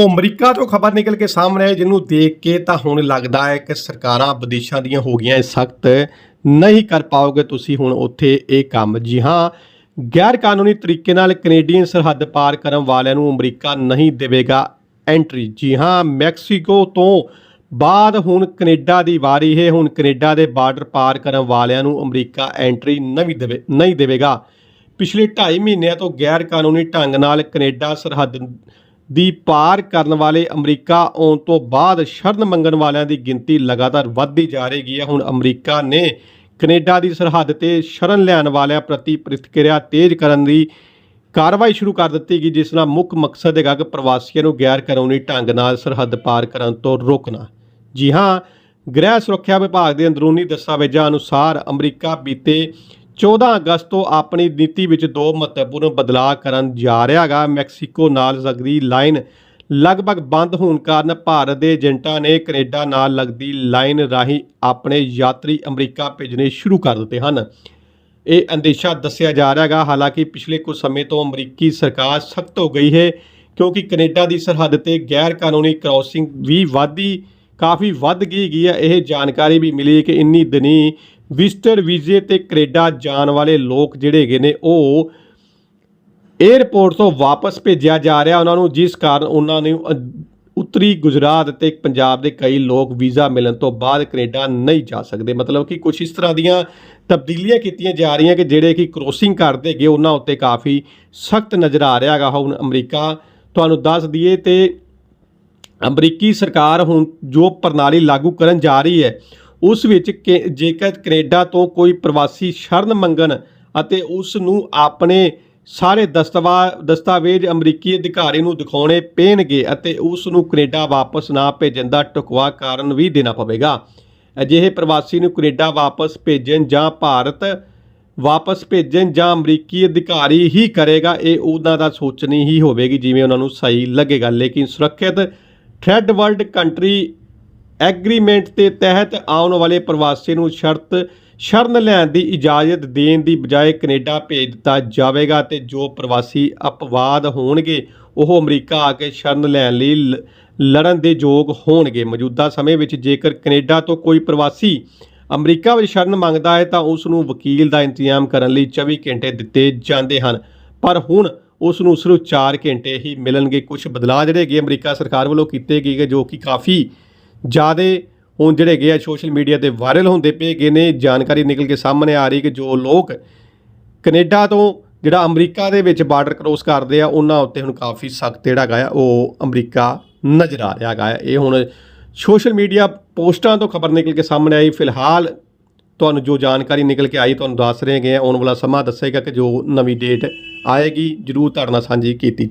ਉਹ ਅਮਰੀਕਾ ਤੋਂ ਖਬਰ ਨਿਕਲ ਕੇ ਸਾਹਮਣੇ ਆਈ, ਜਿਹਨੂੰ ਦੇਖ ਕੇ ਤਾਂ ਹੁਣ ਲੱਗਦਾ ਹੈ ਕਿ ਸਰਕਾਰਾਂ ਵਿਦੇਸ਼ਾਂ ਦੀਆਂ ਹੋ ਗਈਆਂ ਸਖਤ ਨਹੀਂ ਕਰ ਪਾਓਗੇ ਤੁਸੀਂ ਹੁਣ ਉੱਥੇ ਇਹ ਕੰਮ। ਜੀ ਹਾਂ ਗੈਰ ਕਾਨੂੰਨੀ ਤਰੀਕੇ ਨਾਲ ਕੈਨੇਡੀਅਨ ਸਰਹੱਦ ਪਾਰ ਕਰਨ ਵਾਲਿਆਂ ਨੂੰ ਅਮਰੀਕਾ ਨਹੀਂ ਦੇਵੇਗਾ ਐਂਟਰੀ। ਜੀ ਹਾਂ, ਮੈਕਸੀਕੋ ਤੋਂ ਬਾਅਦ ਹੁਣ ਕੈਨੇਡਾ ਦੀ ਵਾਰੀ ਹੈ, ਹੁਣ ਕੈਨੇਡਾ ਦੇ ਬਾਰਡਰ ਪਾਰ ਕਰਨ ਵਾਲਿਆਂ ਨੂੰ ਅਮਰੀਕਾ ਐਂਟਰੀ ਨਹੀਂ ਦੇਵੇ, ਨਹੀਂ ਦੇਵੇਗਾ। ਪਿਛਲੇ 2.5 ਮਹੀਨਿਆਂ ਤੋਂ ਗੈਰ ਕਾਨੂੰਨੀ ਢੰਗ ਨਾਲ ਕੈਨੇਡਾ ਸਰਹੱਦ ਦੀ ਪਾਰ ਕਰਨ ਵਾਲੇ ਅਮਰੀਕਾ ਆਉਣ ਤੋਂ ਬਾਅਦ ਸ਼ਰਨ ਮੰਗਣ ਵਾਲਿਆਂ ਦੀ ਗਿਣਤੀ ਲਗਾਤਾਰ ਵੱਧਦੀ ਜਾ ਰਹੀ ਹੈ। ਹੁਣ ਅਮਰੀਕਾ ਨੇ ਕੈਨੇਡਾ ਦੀ ਸਰਹੱਦ ਤੇ ਸ਼ਰਨ ਲੈਣ ਵਾਲਿਆਂ ਪ੍ਰਤੀ ਪ੍ਰਤੀਕਿਰਿਆ ਤੇਜ਼ ਕਰਨ ਦੀ ਕਾਰਵਾਈ ਸ਼ੁਰੂ ਕਰ ਦਿੱਤੀ ਗਈ, ਜਿਸ ਨਾਲ ਮੁੱਖ ਮਕਸਦ ਹੈਗਾ ਕਿ ਪ੍ਰਵਾਸੀਆਂ ਨੂੰ ਗੈਰ ਕਾਨੂੰਨੀ ਢੰਗ ਨਾਲ ਸਰਹੱਦ ਪਾਰ ਕਰਨ ਤੋਂ ਰੋਕਣਾ। ਜੀ ਹਾਂ, ਗ੍ਰਹਿ ਸੁਰੱਖਿਆ ਵਿਭਾਗ ਦੇ ਅੰਦਰੂਨੀ ਦਸਤਾਵੇਜ਼ਾਂ ਅਨੁਸਾਰ ਅਮਰੀਕਾ ਬੀਤੇ 14 ਅਗਸਤ ਤੋਂ ਆਪਣੀ ਨੀਤੀ ਵਿੱਚ ਦੋ ਮਹੱਤਵਪੂਰਨ ਬਦਲਾਅ ਕਰਨ ਜਾ ਰਿਹਾ ਹੈਗਾ ਮੈਕਸੀਕੋ ਨਾਲ ਲੱਗਦੀ ਲਾਈਨ ਲਗਭਗ ਬੰਦ ਹੋਣ ਕਾਰਨ ਭਾਰਤ ਦੇ ਏਜੰਟਾਂ ਨੇ ਕੈਨੇਡਾ ਨਾਲ ਲੱਗਦੀ ਲਾਈਨ ਰਾਹੀਂ ਆਪਣੇ ਯਾਤਰੀ ਅਮਰੀਕਾ ਭੇਜਣੇ ਸ਼ੁਰੂ ਕਰ ਦਿੱਤੇ ਹਨ। ਇਹ ਅੰਦੇਸ਼ਾ ਦੱਸਿਆ ਜਾ ਰਿਹਾ ਹੈਗਾ ਹਾਲਾਂਕਿ ਪਿਛਲੇ ਕੁਝ ਸਮੇਂ ਤੋਂ ਅਮਰੀਕੀ ਸਰਕਾਰ ਸਖਤ ਹੋ ਗਈ ਹੈ ਕਿਉਂਕਿ ਕੈਨੇਡਾ ਦੀ ਸਰਹੱਦ ਤੇ ਗੈਰ ਕਾਨੂੰਨੀ ਕ੍ਰਾਸਿੰਗ ਵੀ ਵਾਧੀ ਕਾਫੀ ਵੱਧ ਗਈ ਗਈ ਹੈ। ਇਹ ਜਾਣਕਾਰੀ ਵੀ ਮਿਲੀ ਕਿ ਇੰਨੀ ਦਿਨੀ ਵਿਜ਼ਟਰ ਵੀਜ਼ੇ ਤੇ ਕੈਨੇਡਾ ਜਾਣ ਵਾਲੇ ਲੋਕ ਜਿਹੜੇ ਹੈਗੇ ਨੇ, ਉਹ 에ਅਰਪੋਰਟ ਤੋਂ ਵਾਪਸ ਭੇਜਿਆ ਜਾ ਰਿਹਾ। ਉਹਨਾਂ ਨੂੰ ਜਿਸ ਕਾਰਨ ਉਹਨਾਂ ਨੂੰ ਅ- ਉੱਤਰੀ ਗੁਜਰਾਤ ਤੇ ਪੰਜਾਬ ਦੇ ਕਈ ਲੋਕ ਵੀਜ਼ਾ ਮਿਲਣ ਤੋਂ ਬਾਅਦ ਕੈਨੇਡਾ ਨਹੀਂ ਜਾ ਸਕਦੇ। ਮਤਲਬ ਕਿ ਕੁਝ ਇਸ ਤਰ੍ਹਾਂ ਦੀਆਂ ਤਬਦੀਲੀਆਂ ਕੀਤੀਆਂ ਜਾ ਰਹੀਆਂ ਕਿ ਜਿਹੜੇ ਕਿ ਕ੍ਰੋਸਿੰਗ ਕਰਦੇ ਗਏ ਉਹਨਾਂ ਉੱਤੇ ਕਾਫੀ ਸਖਤ ਨਜ਼ਰ ਆ ਰਿਹਾ ਹੈਗਾ। ਹੁਣ ਅਮਰੀਕਾ ਤੁਹਾਨੂੰ ਦੱਸ ਦਈਏ ਤੇ ਅਮਰੀਕੀ ਸਰਕਾਰ ਹੁਣ ਜੋ ਪ੍ਰਣਾਲੀ ਲਾਗੂ ਕਰਨ ਜਾ ਰਹੀ ਹੈ, ਉਸ ਵਿੱਚ ਕਿ- ਜੇਕਰ ਕੈਨੇਡਾ ਤੋਂ ਕੋਈ ਪ੍ਰਵਾਸੀ ਸ਼ਰਨ ਮੰਗਣ ਅਤੇ ਉਸ ਨੂੰ ਆਪਣੇ ਸਾਰੇ ਦਸਤਵਾ, ਦਸਤਾਵੇਜ਼ ਅਮਰੀਕੀ ਅਧਿਕਾਰੀ ਨੂੰ ਦਿਖਾਉਣੇ ਪੈਣਗੇ ਅਤੇ ਉਸ ਨੂੰ ਕੈਨੇਡਾ ਵਾਪਸ ਨਾ ਭੇਜਣ ਦਾ ਟੁਕਵਾ ਕਾਰਨ ਵੀ ਦੇਣਾ ਪਵੇਗਾ। ਅਜਿਹੇ ਪ੍ਰਵਾਸੀ ਨੂੰ ਕੈਨੇਡਾ ਵਾਪਸ ਭੇਜਣ ਜਾਂ ਭਾਰਤ ਵਾਪਸ ਭੇਜਣ ਜਾਂ ਅਮਰੀਕੀ ਅਧਿਕਾਰੀ ਹੀ ਕਰੇਗਾ, ਇਹ ਉਹਨਾਂ ਦਾ ਸੋਚਣੀ ਹੀ ਹੋਵੇਗੀ, ਜਿਵੇਂ ਉਹਨਾਂ ਨੂੰ ਸਹੀ ਲੱਗੇਗਾ। ਲੇਕਿਨ ਸੁਰੱਖਿਅਤ ਥਰਡ ਵਰਲਡ ਕੰਟਰੀ ਐਗਰੀਮੈਂਟ ਦੇ ਤਹਿਤ ਆਉਣ ਵਾਲੇ ਪ੍ਰਵਾਸੀ ਨੂੰ ਸ਼ਰਤ ਸ਼ਰਨ ਲੈਣ ਦੀ ਇਜਾਜ਼ਤ ਦੇਣ ਦੀ ਬਜਾਏ ਕੈਨੇਡਾ ਭੇਜ ਦਿੱਤਾ ਜਾਵੇਗਾ ਤੇ ਜੋ ਪ੍ਰਵਾਸੀ ਅਪਵਾਦ ਹੋਣਗੇ, ਉਹ ਅਮਰੀਕਾ ਆ ਕੇ ਸ਼ਰਨ ਲੈਣ ਲਈ ਲ- ਲੜਨ ਦੇ ਯੋਗ ਹੋਣਗੇ। ਮੌਜੂਦਾ ਸਮੇਂ ਵਿੱਚ ਜੇਕਰ ਕੈਨੇਡਾ ਤੋਂ ਕੋਈ ਪ੍ਰਵਾਸੀ ਅਮਰੀਕਾ ਵਿੱਚ ਸ਼ਰਨ ਮੰਗਦਾ ਹੈ ਤਾਂ ਉਸ ਨੂੰ ਵਕੀਲ ਦਾ ਇੰਤਜ਼ਾਮ ਕਰਨ ਲਈ 24 ਘੰਟੇ ਦਿੱਤੇ ਜਾਂਦੇ ਹਨ। ਪਰ ਹੁਣ ਉਸ ਨੂੰ ਸਿਰਫ 4 ਘੰਟੇ ਹੀ ਮਿਲਣਗੇ। ਕੁਝ ਬਦਲਾਅ ਜਿਹੜੇ ਹੈਗੇ ਅਮਰੀਕਾ ਸਰਕਾਰ ਵੱਲੋਂ ਕੀਤੇ ਗਏ ਗੇ ਜੋ ਕਿ ਕਾਫੀ ਜ਼ਿਆਦਾ ਹੁਣ ਜਿਹੜੇ ਹੈਗੇ ਆ ਸੋਸ਼ਲ ਮੀਡੀਆ ਤੇ ਵਾਇਰਲ ਹੁੰਦੇ ਪਏ ਗਏ ਨੇ। ਜਾਣਕਾਰੀ ਨਿਕਲ ਕੇ ਸਾਹਮਣੇ ਆ ਰਹੀ ਕਿ ਜੋ ਲੋਕ ਕੈਨੇਡਾ ਤੋਂ ਜਿਹੜਾ ਅਮਰੀਕਾ ਦੇ ਵਿੱਚ ਬਾਰਡਰ ਕ੍ਰੋਸ ਕਰਦੇ ਆ, ਉਹਨਾਂ ਉੱਤੇ ਹੁਣ ਕਾਫੀ ਸਖਤ ਜਿਹੜਾ ਹੈਗਾ ਆ, ਉਹ ਅਮਰੀਕਾ ਨਜ਼ਰ ਆ ਰਿਹਾ ਹੈਗਾ ਆ। ਇਹ ਹੁਣ ਸੋਸ਼ਲ ਮੀਡੀਆ ਪੋਸਟਾਂ ਤੋਂ ਖਬਰ ਨਿਕਲ ਕੇ ਸਾਹਮਣੇ ਆਈ। ਫਿਲਹਾਲ ਤੁਹਾਨੂੰ ਜੋ ਜਾਣਕਾਰੀ ਨਿਕਲ ਕੇ ਆਈ ਤੁਹਾਨੂੰ ਦੱਸ ਰਹੇ ਹੈਗੇ ਆ, ਆਉਣ ਵਾਲਾ ਸਮਾਂ ਦੱਸੇਗਾ ਕਿ ਜੋ ਨਵੀਂ ਡੇਟ ਆਏਗੀ, ਜਰੂਰ ਤੁਹਾਡੇ ਨਾਲ ਸਾਂਝੀ ਕੀਤੀ